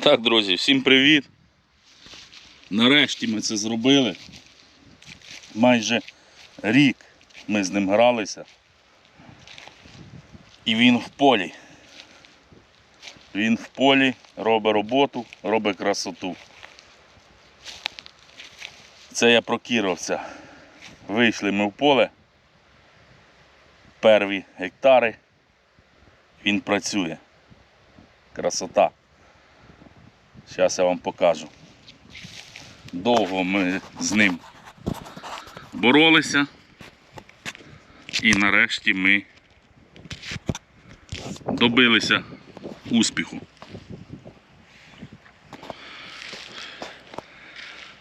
Так, друзі, всім привіт. Нарешті ми це зробили. Майже рік ми з ним гралися. І він в полі. Він в полі робить роботу, робить красоту. Це я про кіровця. Вийшли ми в поле. Перві гектари. Він працює. Красота. Зараз я вам покажу. Довго ми з ним боролися. І нарешті ми добилися успіху.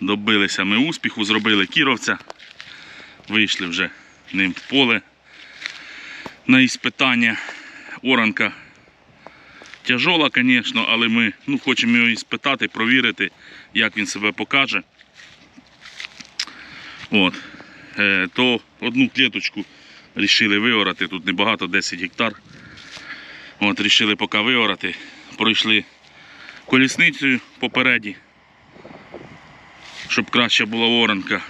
Добилися ми успіху, зробили кіровця, вийшли вже ним в поле на іспитання. Оранка тяжола, звісно, але ми ну, хочемо його іспитати, провірити, як він себе покаже. От. Е, то одну клеточку вирішили виорати, тут небагато, 10 гектар. От, Рішили поки виорати. Пройшли колісницею попереді, щоб краще була оранка.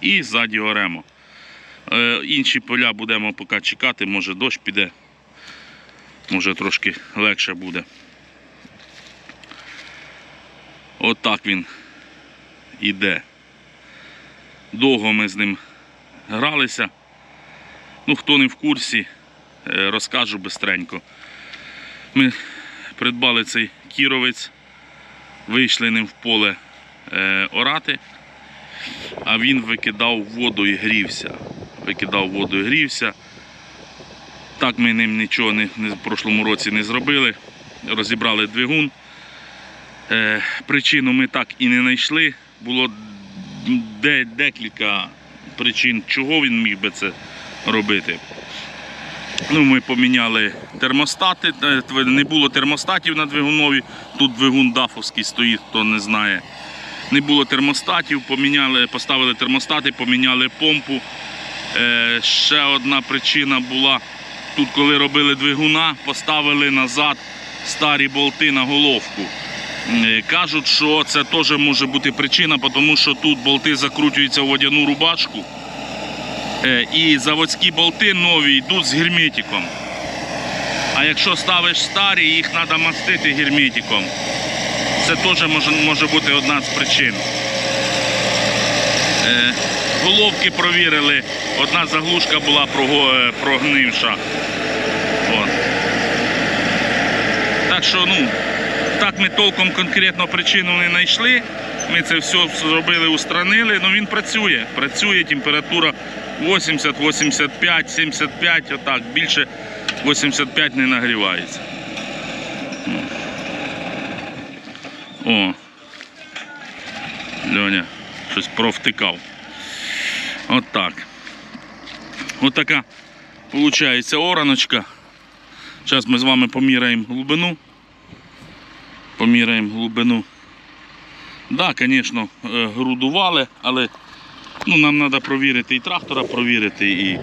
І ззаді оремо. Е, інші поля будемо поки чекати, може дощ піде, може трошки легше буде. Отак він іде. Довго ми з ним гралися. Ну, хто не в курсі, е, розкажу бистренько. Ми придбали цей кіровець, вийшли ним в поле е, орати, а він викидав воду і грівся. Викидав воду і грівся. Так ми ним нічого не, не, в прошлому році не зробили. Розібрали двигун. Е, причину ми так і не знайшли. Було де, декілька причин, чого він міг би це робити. Ну, Ми поміняли термостати, е, не було термостатів на двигунові. Тут двигун дафовський стоїть, хто не знає. Не було термостатів, поміняли, поставили термостати, поміняли помпу. Е, ще одна причина була, тут коли робили двигуна, поставили назад старі болти на головку. Е, Кажуть, що це теж може бути причина, тому що тут болти закручуються в водяну рубашку. Е, І заводські болти нові йдуть з герметиком. А якщо ставиш старі, їх треба мастити герметиком. Це теж може, може бути одна з причин. Е, Головки провірили, одна заглушка була прогнивша. От. Так що, ну, так ми толком конкретно причину не знайшли. Ми це все зробили, устранили, але він працює. Працює, температура 80, 85, 75, отак, більше 85 не нагрівається. О. Льоня щось провтикав. От так. От така виходить ораночка. Зараз ми з вами поміряємо глибину. Поміряємо глибину. Так, звісно, е, грудували, але ну, нам треба провірити і трактора провірити, і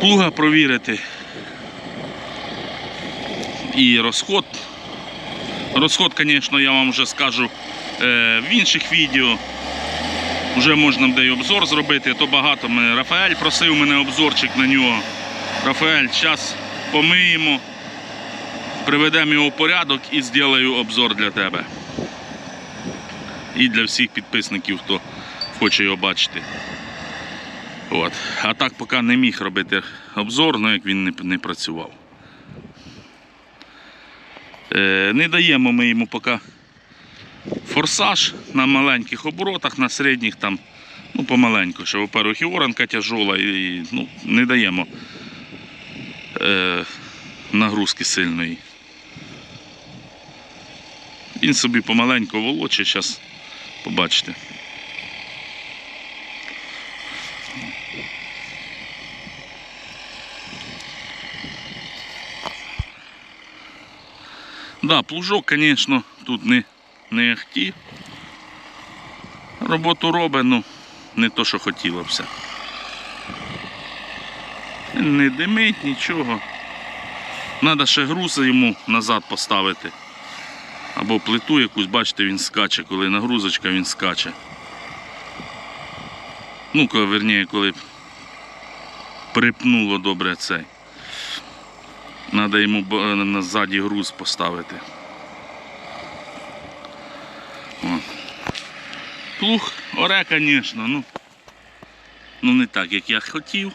плуга провірити. І розход. Розход, звісно, я вам вже скажу е, в інших відео. Вже можна буде й обзор зробити, то багато мене. Рафаель просив мене обзорчик на нього. Рафаель, зараз помиємо, приведемо його в порядок і зроблю обзор для тебе. І для всіх підписників, хто хоче його бачити. От. А так поки не міг робити обзор, ну як він не, не працював. Е, не даємо ми йому поки форсаж на маленьких оборотах, на середніх там, ну, помаленьку, що, во-первых, і оранка тяжола, і, і ну, не даємо е, нагрузки сильної. Він собі помаленьку волоче, зараз побачите. Да, плужок, звісно, тут не, не ахті. Роботу робить, ну не то, що хотілося. Не димить нічого. Треба ще грузи йому назад поставити. Або плиту якусь, бачите, він скаче, коли нагрузочка, він скаче. Ну, коли, верніше, коли припнуло добре цей. Треба йому б- на ззаді груз поставити. О. Плуг оре, звісно, ну. Ну не так, як я хотів.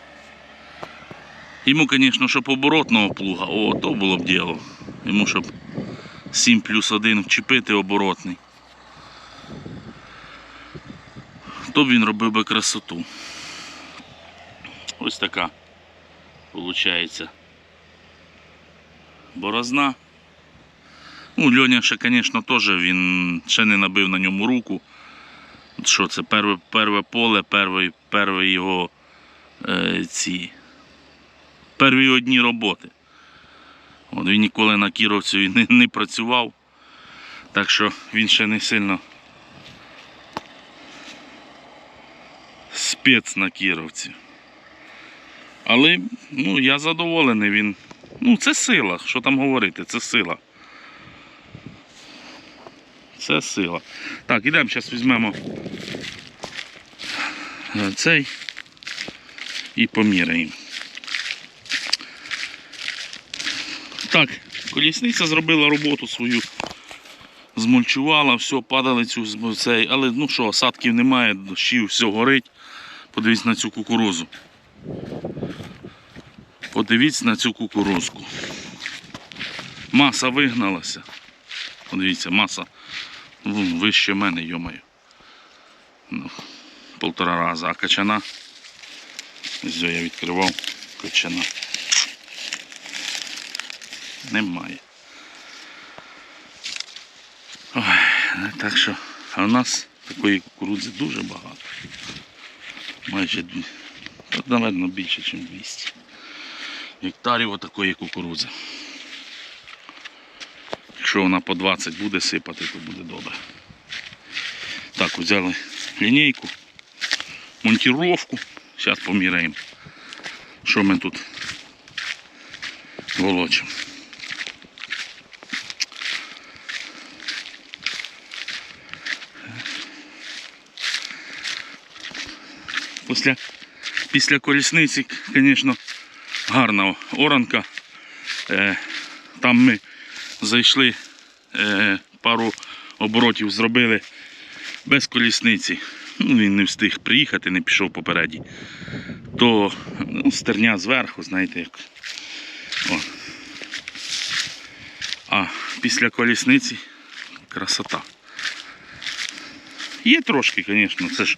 Йому, звісно, щоб оборотного плуга, о, то було б діло. Йому щоб 7 плюс 1 вчепити оборотний. То б він робив би красоту. Ось така виходить борозна. Ну, Льоня ще, звісно, теж він ще не набив на ньому руку. Що це перше, перше поле, перший його е, ці перві одні роботи. От він ніколи на кіровцю не, не працював, так що він ще не сильно спец на кіровці. Але ну, я задоволений він. Ну, це сила, що там говорити, це сила. Це сила. Так, ідемо, зараз візьмемо е, цей і поміряємо. Так, колісниця зробила роботу свою. Змульчувала, все, падали цю цей, але ну що, осадків немає, дощів, все горить. Подивіться на цю кукурузу. Подивіться на цю кукурузку. Маса вигналася. Подивіться, маса вон, вище мене, йомаю. Ну, полтора рази. А качана. Ось я відкривав качана. Немає. Ой, ну, так що, а в нас такої кукурудзи дуже багато. Майже, дві- напевно, більше, ніж 200 гектарів отакої кукурудзи. Якщо вона по 20 буде сипати, то буде добре. Так, взяли лінійку, монтировку. Зараз поміряємо, що ми тут волочимо. Після, після колісниці, звісно, гарна оранка. Е, там ми зайшли, е, пару оборотів зробили без колісниці. Ну, він не встиг приїхати, не пішов попереді. То ну, стерня зверху, знаєте як. О. А після колісниці красота. Є трошки, звісно, це ж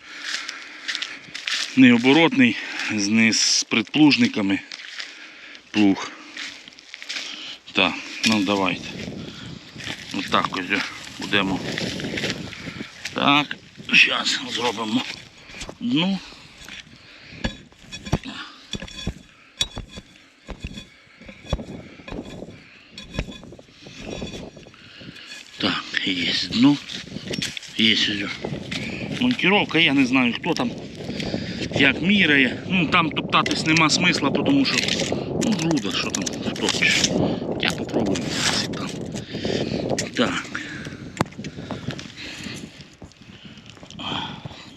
не оборотний, не з предплужниками плуг. Так, ну давайте. Отак ось будемо. Так, зараз зробимо дну. Так, є дно. Є сюди. Монтировка, я не знаю хто там як міряє. Ну там топтатись нема смисла, тому що ну, груда, що там втопиш. Я попробую там. Так.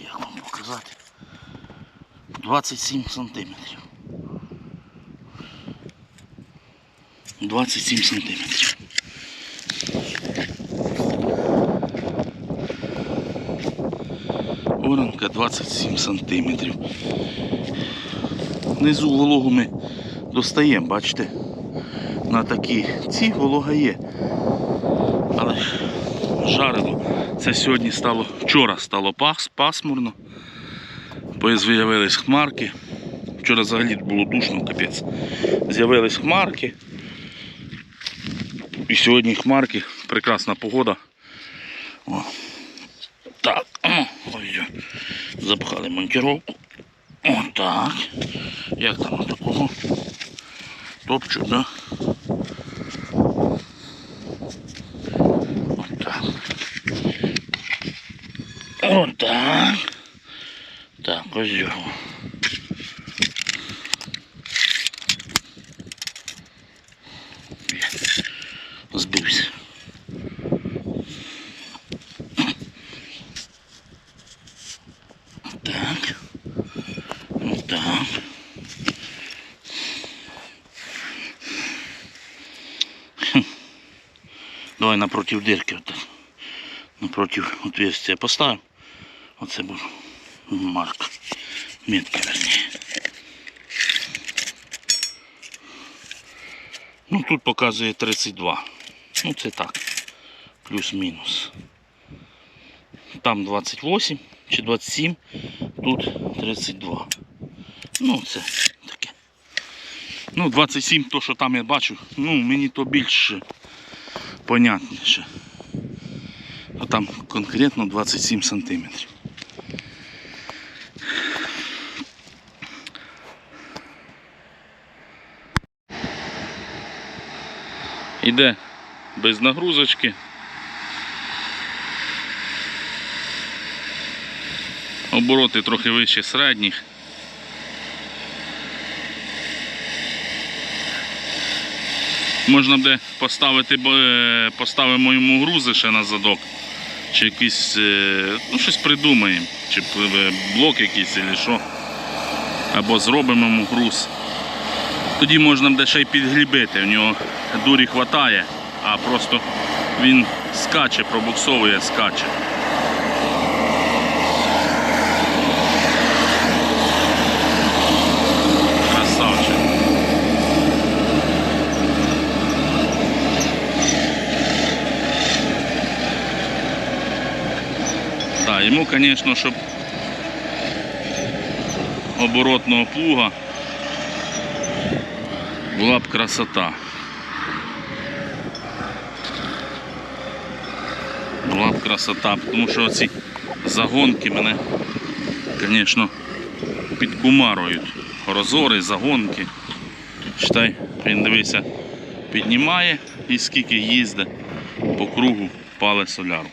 Як вам показати? 27 сантиметрів. 27 сантиметрів. Оранка 27 сантиметрів. Внизу вологу ми достаємо, бачите? На такі ці волога є. Але жарило. Це сьогодні стало, вчора стало пас, пасмурно. З'явились хмарки. Вчора взагалі було душно, капець. З'явились хмарки. І сьогодні хмарки, прекрасна погода. О. Так, ой, запхали монтировку. Отак. так. Як там такого? Топчу, да? Отак. Отак. Так, ось його. Напротив дирки. От, напротив отверстия поставимо. Оце буде марка. Метка верніше. Ну тут показує 32. Ну це так. Плюс-мінус. Там 28 чи 27, тут 32. Ну це таке. Ну 27 то, що там я бачу, ну мені то більше понятніше. А там конкретно 27 сантиметрів. Іде без нагрузочки. Обороти трохи вище середніх. Можна буде поставити, е, поставимо йому грузи ще на задок. Чи якийсь, е, ну щось придумаємо. Чи блок якийсь, або що. Або зробимо йому груз. Тоді можна буде ще й підглібити. В нього дурі хватає, а просто він скаче, пробуксовує, скаче. Так, йому, звісно, щоб оборотного плуга була б красота. Була б красота, тому що оці загонки мене, звісно, підкумарують. Розори, загонки. Читай, він дивися, піднімає і скільки їздить по кругу пале соляру.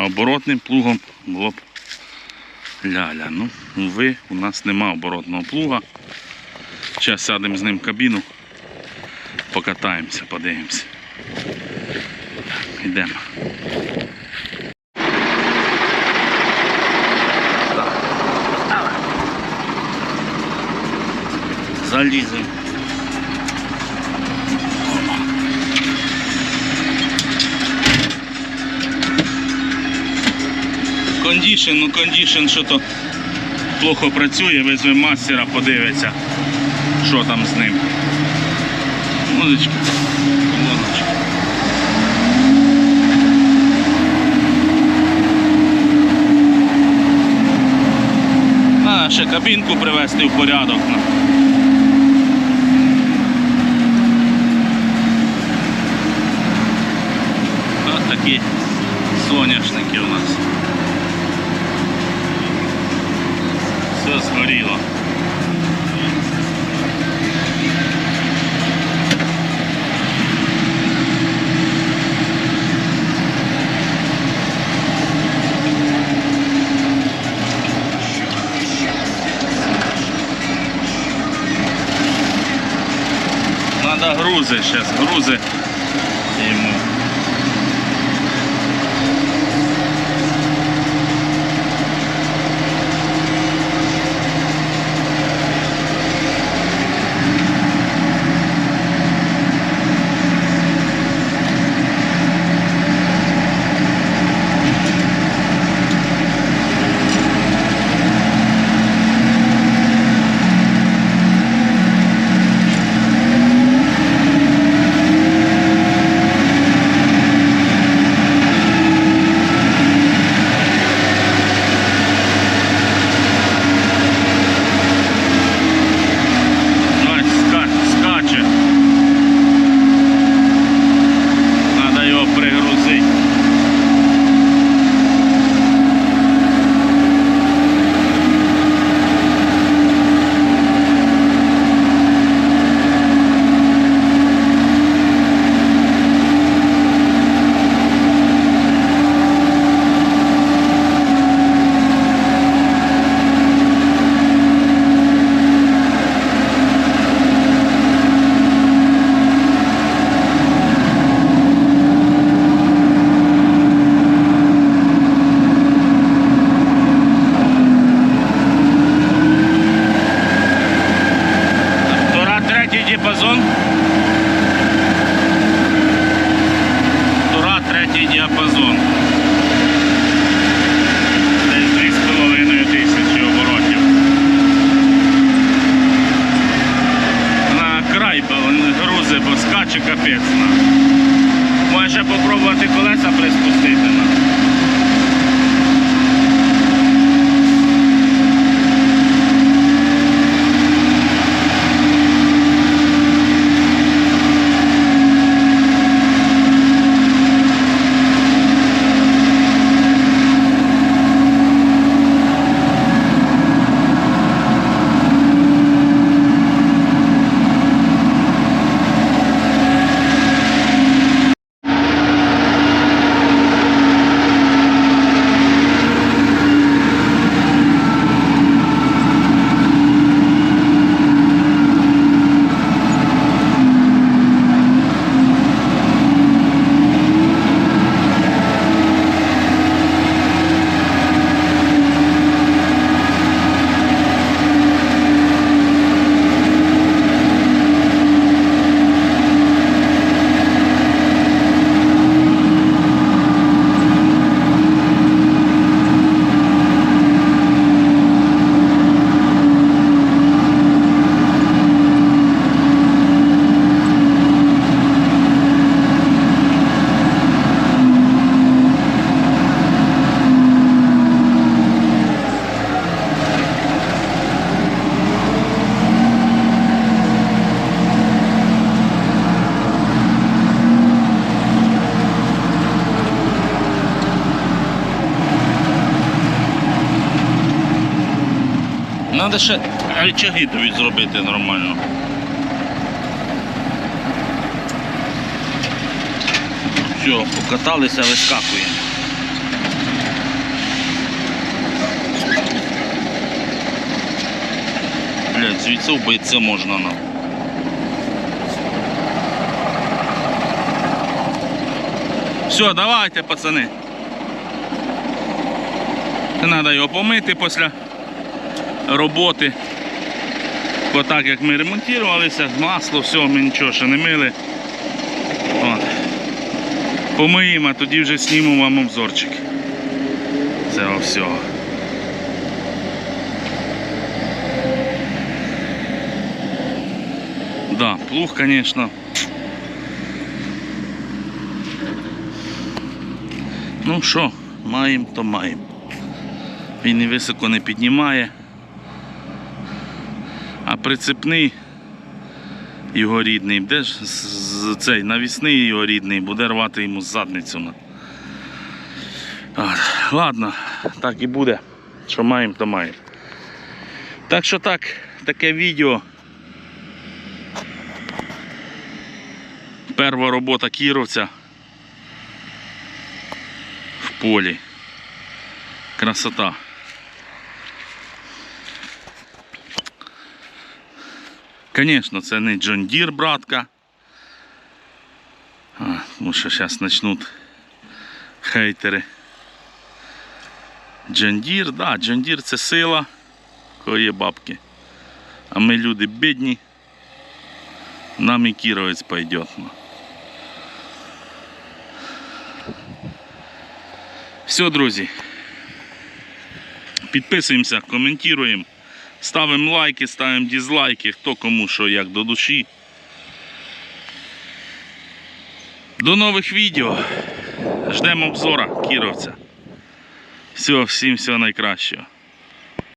А оборотним плугом було б ляля. Ну, ви, у нас нема оборотного плуга. Зараз сядемо з ним в кабіну, покатаємося, подивимося. Йдемо. Заліземо. Кондішн, ну кондішн що то плохо працює, візьме мастера, подивиться, що там з ним. Музичка. А, ще кабінку привести в порядок. ну. Ось такі соняшники у нас. Все згоріло. Надо грузи сейчас, грузи Надо ще рычаги тобі зробити нормально. Все, покаталися, вискакує. Блять, звідси вбитися можна нам. Все, давайте, пацани. Треба його помити після роботи. Бо так як ми ремонтувалися, масло, все, ми нічого ще не мили. От. Помиємо, а тоді вже знімемо вам обзорчик. Цього всього. Да, плуг, звісно. Ну що, маємо, то маємо. Він і високо не піднімає. Прицепний його рідний, де ж цей навісний його рідний, буде рвати йому задницю. Ладно, так і буде. Що маємо, то маємо. Так що так, таке відео. Перша робота кіровця в полі. Красота. Звісно, це не Джон Дір, братка. А, тому що зараз почнуть хейтери. Джон Дір, да, Джон Дір це сила, є бабки. А ми люди бідні. Нам і кіровець пойдет. ну. Все, друзі. Підписуємося, коментуємо. Ставимо лайки, ставимо дізлайки, хто кому що як до душі. До нових відео. Ждемо обзора Кіровця. Все, всім всього найкращого.